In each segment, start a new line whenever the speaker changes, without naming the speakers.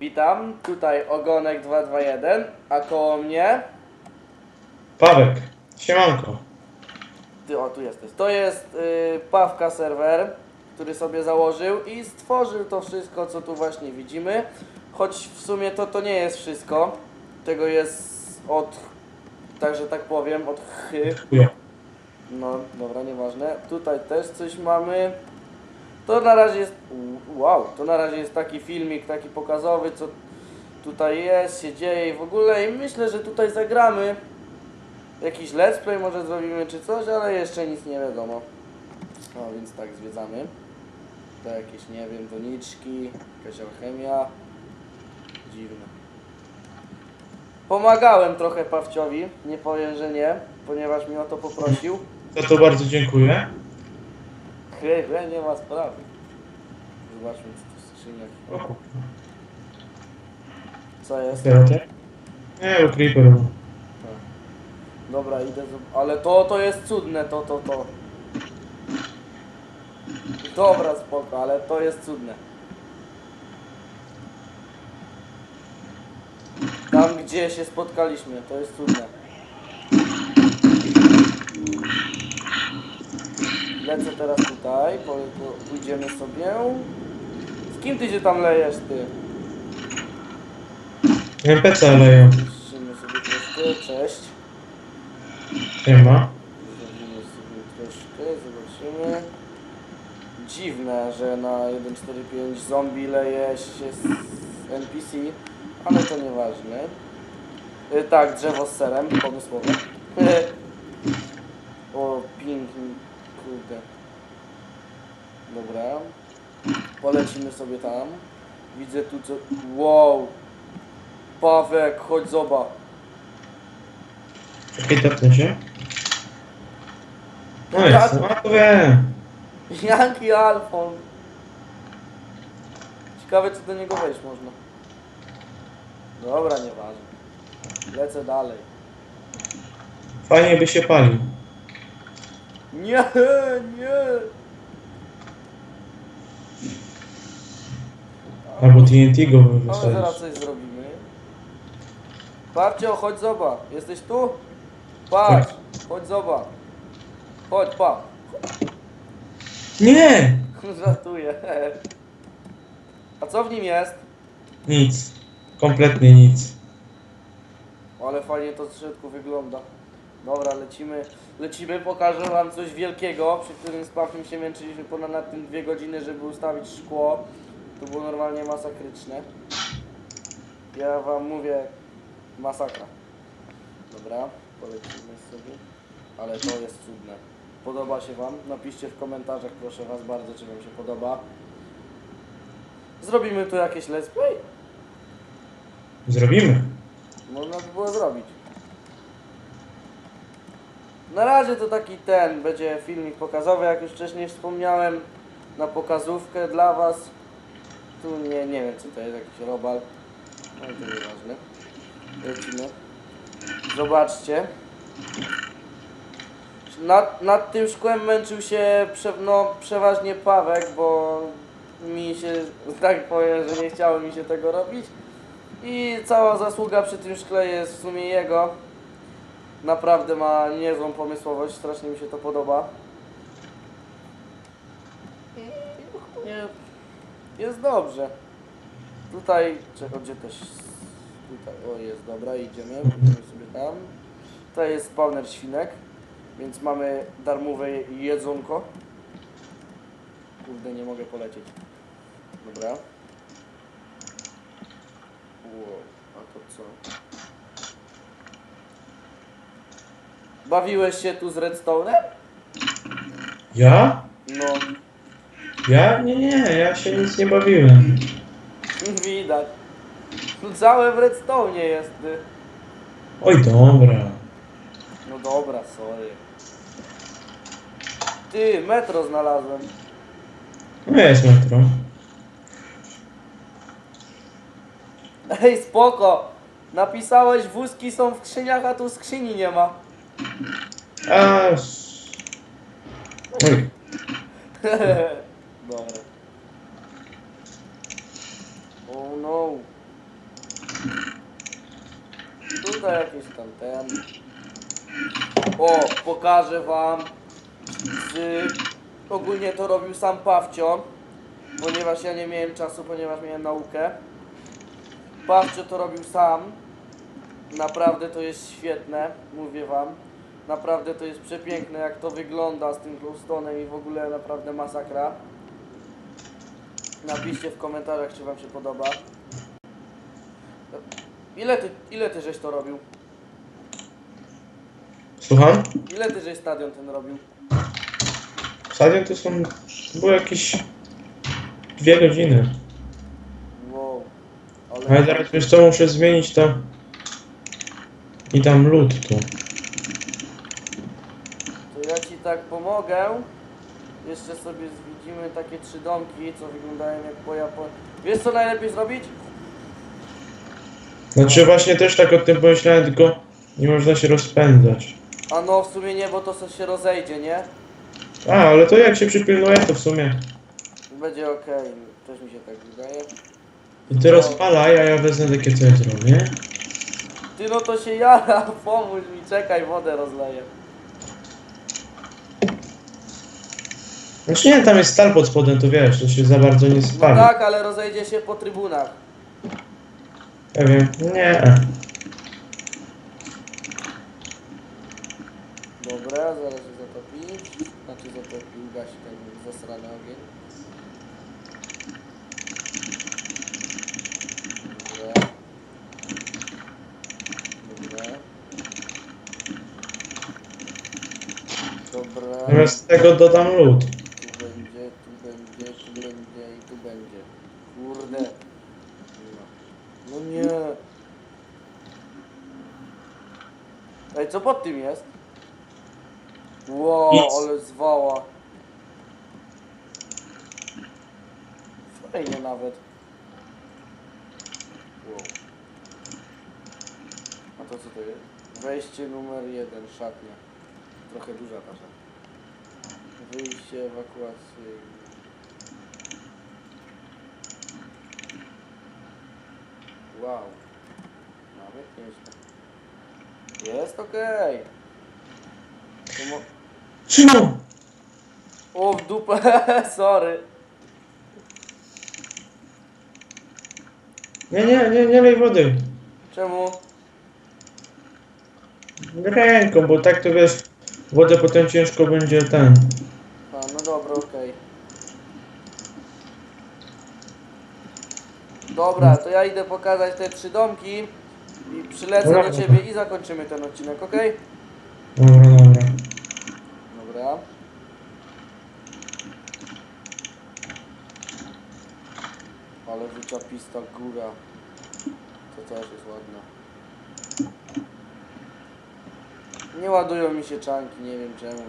Witam, tutaj Ogonek 221, a koło mnie...
Pawek, siemanko.
Ty, o, tu jesteś. To jest y, Pawka serwer, który sobie założył i stworzył to wszystko, co tu właśnie widzimy. Choć w sumie to, to nie jest wszystko. Tego jest od, także tak powiem, od chy. No, dobra, nieważne. Tutaj też coś mamy. To na razie jest. Wow, to na razie jest taki filmik, taki pokazowy, co tutaj jest, się dzieje i w ogóle. I myślę, że tutaj zagramy. Jakiś let's play może zrobimy czy coś, ale jeszcze nic nie wiadomo. No więc tak, zwiedzamy. To jakieś, nie wiem, doniczki, jakaś alchemia. Dziwne. Pomagałem trochę Pawciowi, nie powiem, że nie, ponieważ mnie o to poprosił.
Za to bardzo dziękuję.
Chyba nie ma sprawy. Zobaczmy co tu w skrzyniach.
O.
Co jest?
Otwieracie? Nie, creeper.
Dobra, idę zob- Ale to, to jest cudne, to, to, to. Dobra, spoko, ale to jest cudne. Tam, gdzie się spotkaliśmy, to jest cudne. Lecę teraz tutaj, po, po, pójdziemy sobie. Z kim ty się tam lejesz, ty?
NPC leją.
Patrzymy sobie troszkę, cześć.
Nie ma.
Zrobimy sobie troszkę, zobaczymy. Dziwne, że na 1.4.5 zombie leje się z NPC, ale to nieważne. Y, tak, drzewo z serem, pomysłowe. o, piękny, kurde. Dobra. Polecimy sobie tam. Widzę tu co... Wow! Pawek, chodź zobacz.
Czekaj, tapnę. No jest, to wiem.
Jaki Alfon. Ciekawe czy do niego wejść można. Dobra, nieważne. Lecę dalej.
Fajnie by się palił.
Nie, nie.
Albo TNT go
Ale zaraz coś zrobimy. Parcio, chodź zobacz. Jesteś tu? Patrz, chodź zobacz. Chodź, pa.
Nie!
Żartuję. A co w nim jest?
Nic. Kompletnie nic.
Ale fajnie to z środku wygląda. Dobra, lecimy. Lecimy, pokażę wam coś wielkiego, przy którym z Pawkiem się męczyliśmy ponad nad tym dwie godziny, żeby ustawić szkło. To było normalnie masakryczne. Ja wam mówię, masakra. Dobra, polecimy sobie. Ale to jest cudne. Podoba się wam? Napiszcie w komentarzach proszę was bardzo, czy wam się podoba. Zrobimy tu jakieś let's play?
Zrobimy.
Można by było zrobić. Na razie to taki ten, będzie filmik pokazowy, jak już wcześniej wspomniałem, na pokazówkę dla Was. Tu nie, nie wiem co to jest, jakiś robal. No to nieważne. Lecimy. Zobaczcie. Nad, nad tym szkłem męczył się prze, no, przeważnie Pawek, bo mi się, tak powiem, że nie chciało mi się tego robić. I cała zasługa przy tym szkle jest w sumie jego. Naprawdę ma niezłą pomysłowość, strasznie mi się to podoba. Ogólnie jest dobrze. Tutaj, czego gdzie też, tutaj, o jest, dobra, idziemy, idziemy sobie tam. Tutaj jest spawner świnek, więc mamy darmowe jedzonko. Kurde, nie mogę polecieć. Dobra. Wow, a to co? Bawiłeś się tu z redstone'em?
Ja?
No,
Ja? Nie, nie, ja się nic nie bawiłem.
widać. Tu całe w redstone jest. ty.
Oj, dobra.
No dobra, sorry. Ty, metro znalazłem.
No jest metro.
Ej, spoko. Napisałeś, wózki są w skrzyniach, a tu skrzyni nie ma.
Aż. Oj,
Dobra. Oh no. tutaj jakieś tam ten. O, pokażę wam. Z... Ogólnie to robił sam Pawcio, ponieważ ja nie miałem czasu, ponieważ miałem naukę. Pawcio to robił sam. Naprawdę to jest świetne, mówię wam. Naprawdę to jest przepiękne, jak to wygląda z tym glowstone'em i w ogóle naprawdę masakra. Napiszcie w komentarzach, czy wam się podoba. Ile ty, ile ty żeś to robił?
Słucham?
Ile ty żeś stadion ten robił?
Stadion to są... To było jakieś... Dwie godziny.
Wow.
Ale
Ale...
teraz wiesz co, muszę zmienić to... I tam lód tu.
To ja ci tak pomogę. Jeszcze sobie widzimy takie trzy domki, co wyglądają jak po Japonii. Wiesz co najlepiej zrobić?
Znaczy właśnie też tak o tym pomyślałem, tylko nie można się rozpędzać.
A no w sumie nie, bo to co się rozejdzie, nie?
A, ale to jak się przypilnuje, to w sumie.
Będzie okej, też mi się tak wydaje.
I ty rozpalaj, a ja wezmę takie co ja zrobię.
Ty no to się jara, pomóż mi, czekaj, wodę rozleję.
Znaczy nie, tam jest stal pod spodem, to wiesz, to się za bardzo nie
No
spali.
tak, ale rozejdzie się po trybunach.
Ja wiem, nie.
Dobra, zaraz się zatopi. Znaczy zatopi, ugasi ten zasrany ogień. Dobra. Dobra. Dobra.
Zamiast tego dodam lód.
Tu będzie, tu będzie, tu będzie i tu będzie. Kurde. No, no nie. Ej, co pod tym jest? Wow,
Nic.
ale zwała. Fajnie nawet. Wow. A to co to jest? Wejście numer jeden, szatnia. Trochę duża ta szatnia. Wyjście ewakuacyjne. Wow. Nawet nieźle. Jest okej. Tu mo-
Szymon!
O, w dupę, sorry.
Nie, nie, nie, nie lej wody.
Czemu?
Ręką, bo tak to wiesz, wodę potem ciężko będzie ten.
A, no dobra, okej. Dobra, to ja idę pokazać te trzy domki i przylecę
Dobra.
do ciebie i zakończymy ten odcinek, okej?
Dobra, dobra.
Dobra. Ale wyczapista góra. To też jest ładne. Nie ładują mi się czanki, nie wiem czemu.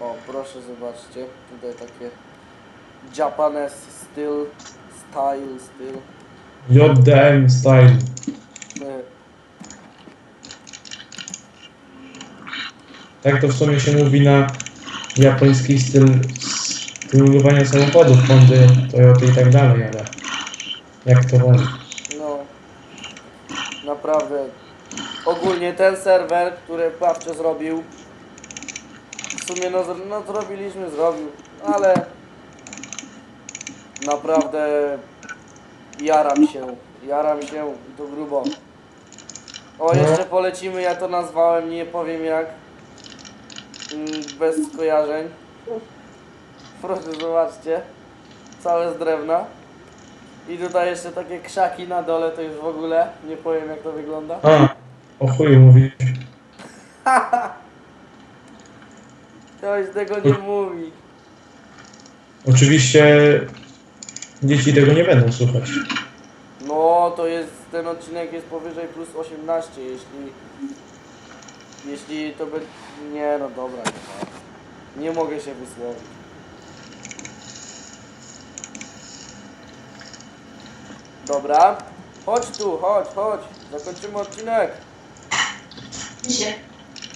O, proszę zobaczcie. Tutaj takie Japanese styl, style, styl.
JDM style.
E,
Tak to w sumie się mówi na japoński styl stylulowania samochodów, Hondy, Toyota i tak dalej, ale jak to woli.
No, naprawdę. Ogólnie ten serwer, który Pawcio zrobił, w sumie no, no zrobiliśmy, zrobił, ale naprawdę jaram się, jaram się i to grubo. O, jeszcze polecimy, ja to nazwałem, nie powiem jak, Mm, bez skojarzeń. Proszę zobaczcie, całe z drewna. I tutaj jeszcze takie krzaki na dole, to już w ogóle nie powiem jak to wygląda.
A, o chuju mówisz.
Ktoś tego nie mówi.
Oczywiście dzieci tego nie będą słuchać.
No to jest, ten odcinek jest powyżej plus 18, jeśli, jeśli to by, nie no dobra, nie, nie mogę się wysłowić. Dobra, chodź tu, chodź, chodź, zakończymy odcinek.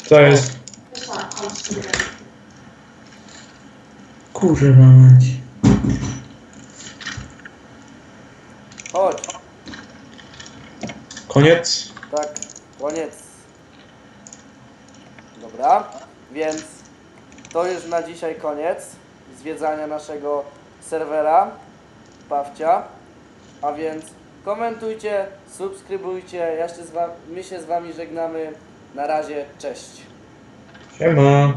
To jest... Kurwa mać.
Chodź.
Koniec.
Tak, koniec. Dobra, więc to już na dzisiaj koniec zwiedzania naszego serwera Pawcia. A więc komentujcie, subskrybujcie. Ja się z wami, my się z wami żegnamy. Na razie, cześć.
Siema.